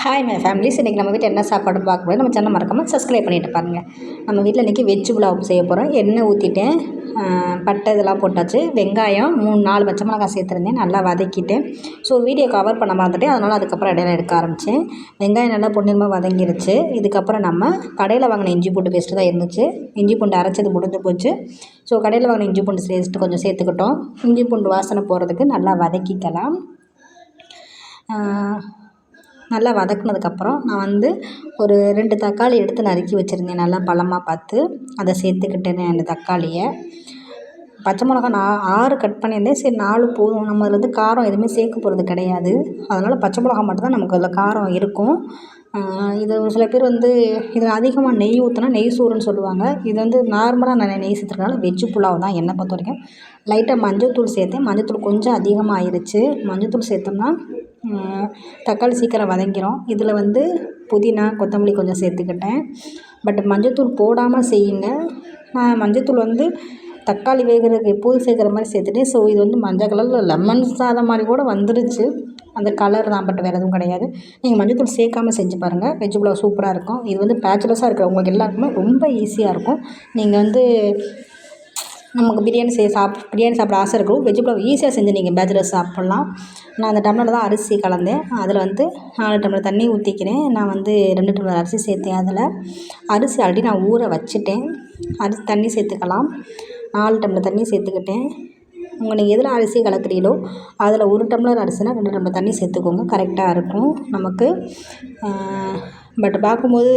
Hi my families இன்றைக்கி நம்ம வீட்டில் என்ன சாப்பாடு பார்க்கும்போது நம்ம சேனல் மறக்காமல் சப்ஸ்கிரைப் பண்ணிட்டு பாருங்கள் நம்ம வீட்டில் இன்றைக்கி வெஜ் புலாவ் செய்ய போகிறோம் எண்ணெய் ஊற்றிட்டேன் பட்டை இதெல்லாம் போட்டாச்சு. வெங்காயம் மூணு நாலு பச்சை மிளகாய் சேர்த்துருந்தேன். நல்லா வதக்கிட்டேன் ஸோ வீடியோ கவர் பண்ண மறந்துட்டேன். அதனால் அதுக்கப்புறம் இடையில எடுக்க ஆரம்பித்தேன் வெங்காயம் நல்லா பொன்னிறமாக வதங்கிருச்சு. இதுக்கப்புறம் நம்ம கடையில் வாங்கின இஞ்சி பூண்டு பேஸ்ட்டு தான் இருந்துச்சு. இஞ்சி பூண்டு அரைச்சது முடிஞ்சு போச்சு. ஸோ கடையில் வாங்கின இஞ்சி பூண்டு பேஸ்ட்டு கொஞ்சம் சேர்த்துக்கிட்டோம். இஞ்சி பூண்டு வாசனை போகிறதுக்கு நல்லா வதக்கிக்கலாம். நல்லா வதக்குனதுக்கப்புறம் நான் வந்து ஒரு ரெண்டு தக்காளி எடுத்து நறுக்கி வச்சுருந்தேன். நல்லா பழமாக பார்த்து அதை சேர்த்துக்கிட்டேன் அந்த தக்காளியை. பச்சை மிளகா நான் ஆறு கட் பண்ணியிருந்தேன். சரி நாலு போதும். நம்ம அதில் வந்து காரம் எதுவுமே சேர்க்க போகிறது கிடையாது. அதனால் பச்சை மிளகா மட்டும்தான் நமக்கு அதில் காரம் இருக்கும். இது சில பேர் வந்து இதில் அதிகமாக நெய் ஊற்றினா நெய் சோறுன்னு சொல்லுவாங்க. இது வந்து நார்மலாக நான் நெய் சேர்த்துறதுனால வெஜ்ஜு புலாவ் தான் என்னை பொறுத்த வரைக்கும். லைட்டாக மஞ்சத்தூள் சேர்த்தேன். மஞ்சத்தூள் கொஞ்சம் அதிகமாக ஆயிடுச்சு மஞ்சத்தூள் சேர்த்தோம்னா தக்காளி சீக்கிரம் வதங்கிடும் இதில் வந்து புதினா கொத்தமல்லி கொஞ்சம் சேர்த்துக்கிட்டேன். பட் மஞ்சத்தூள் போடாமல் செய்யுங்க. நான் மஞ்சத்தூள் வந்து தக்காளி வேகிறதுக்கு எப்போதும் சேர்க்குற மாதிரி சேர்த்துட்டேன். ஸோ இது வந்து மஞ்சள் கலரில் லெமன் சாதம் மாதிரி கூட வந்துருச்சு. அந்த கலர் தான் பட் வேறு எதுவும் கிடையாது. நீங்கள் மஞ்சத்தூள் சேர்க்காம செஞ்சு பாருங்கள் வெஜ் புலாவ் சூப்பராக இருக்கும். இது வந்து பேச்சுலஸாக இருக்கிற உங்களுக்கு எல்லாருக்குமே ரொம்ப ஈஸியாக இருக்கும். நீங்கள் வந்து நமக்கு பிரியாணி செய்ய சாப் பிரியாணி சாப்பிட ஆசை இருக்கும் வெஜ் புலாவ் ஈஸியாக செஞ்சு நீங்கள் பேச்சுலர் சாப்பிட்லாம். நான் அந்த டம்ளரில் தான் அரிசி கலந்தேன். அதில் வந்து நாலு டம்ளர் தண்ணி ஊற்றிக்கிறேன் நான் வந்து ரெண்டு டம்ளர் அரிசி சேர்த்தேன் அதில். அரிசி ஆல்ரெடி நான் ஊற வச்சுட்டேன். அரிசி தண்ணி சேர்த்துக்கலாம். நாலு டம்ளர் தண்ணி சேர்த்துக்கிட்டேன். உங்கள் நீங்கள் எதில் அரிசி கலக்கிறீங்களோ அதில் ஒரு டம்ளர் அரிசினா ரெண்டு டம்ளர் தண்ணி சேர்த்துக்கோங்க. கரெக்டாக இருக்கும் நமக்கு. பட் பார்க்கும்போது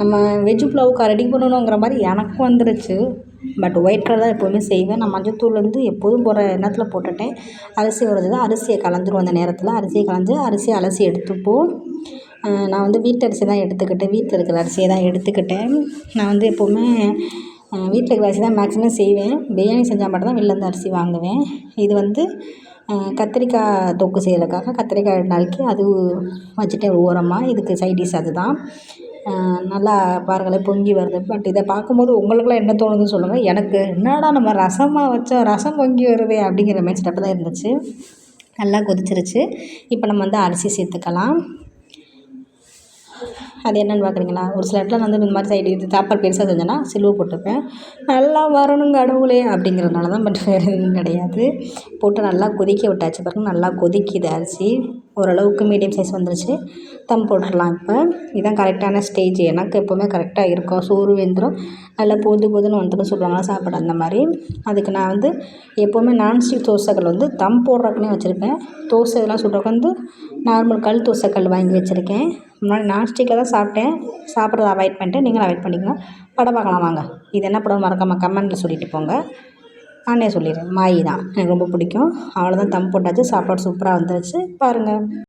நம்ம வெஜ் புலாவுக்கு ரெடி பண்ணணுங்கிற மாதிரி எனக்கும் வந்துருச்சு. பட் ஒயிட் கலர் தான் எப்போதுமே செய்வேன். நான் மஞ்சத்தூள் வந்து எப்போதும் போடுற எண்ணத்தில் போட்டுட்டேன். அரிசி வருது அரிசியை கலந்துருவோம் அந்த நேரத்தில். அரிசியை கலந்து அரிசியை அலசி எடுத்துப்போம் நான் வந்து வீட்டு அரிசி தான் எடுத்துக்கிட்டேன். வீட்டில் இருக்கிற அரிசியை தான் எடுத்துக்கிட்டேன். நான் வந்து எப்போவுமே வீட்டில் இருக்கிற அரிசி தான் மேக்ஸிமம் செய்வேன். பிரியாணி செஞ்சால் மட்டும் தான் வெளில அரிசி வாங்குவேன். இது வந்து கத்திரிக்காய் தொக்கு செய்கிறதுக்காக கத்திரிக்காய் நறுக்கி அது வச்சுட்டேன் ஓரமாக இதுக்கு சைட் டிஷ் அது தான் நல்லா பாருங்களேன் பொங்கி வருது. பட் இதை பார்க்கும்போது உங்களுக்குலாம் என்ன தோணுதுன்னு சொல்லுங்கள் எனக்கு என்னடா நம்ம ரசமாக வச்சோம் ரசம் பொங்கி வருதே அப்படிங்கிற மாதிரி செட்டப் தான் இருந்துச்சு. நல்லா கொதிச்சிருச்சு. இப்போ நம்ம வந்து அரிசி சேர்த்துக்கலாம். அது என்னென்னு பார்க்குறீங்களா? ஒரு சில இடத்துல வந்து இந்த மாதிரி சைடு இது சாப்பாடு பெருசாக செஞ்சேன்னா சிலுவை போட்டுப்பேன் நல்லா வரணுங்க கடவுளே அப்படிங்கிறதுனால தான் பட் வேறு எதுவும் கிடையாது. போட்டு நல்லா கொதிக்க விட்டாச்சு. பாருங்கள் நல்லா கொதிக்குது அரிசி. ஓரளவுக்கு மீடியம் சைஸ் வந்துருச்சு. தம் போட்டுடலாம் இப்போ. இதுதான் கரெக்டான ஸ்டேஜ் எனக்கு எப்போவுமே கரெக்டாக இருக்கும். சோறு வெந்துடும் நல்லா பொது பொதுன்னு வந்துடும் சொல்லுவாங்களா சாப்பாடு அந்த மாதிரி. அதுக்கு நான் வந்து எப்போவுமே நான்ஸ்டிக் தோசைகள் வந்து தம் போடுறக்குன்னே வச்சுருப்பேன். தோசை இதெல்லாம் சுடுறதுக்கு வந்து நார்மல் கல் தோசைக்கல் வாங்கி வச்சுருக்கேன். முன்னாடி நான்ஸ்டிக்காக தான் சாப்பிட்டேன். சாப்பிட்றத அவாய்ட் பண்ணிட்டு நீங்களும் அவாய்ட் பண்ணிக்கோங்க. படம் பார்க்கலாம் வாங்க. இது என்ன படம் மறக்காமல் கமெண்ட்டில் சொல்லிட்டு போங்க. நானே சொல்லிடுறேன். மாயி தான். எனக்கு ரொம்ப பிடிக்கும். அவ்வளோதான் தம் போட்டாச்சு. சாப்பாடு சூப்பராக வந்துருச்சு. பாருங்கள்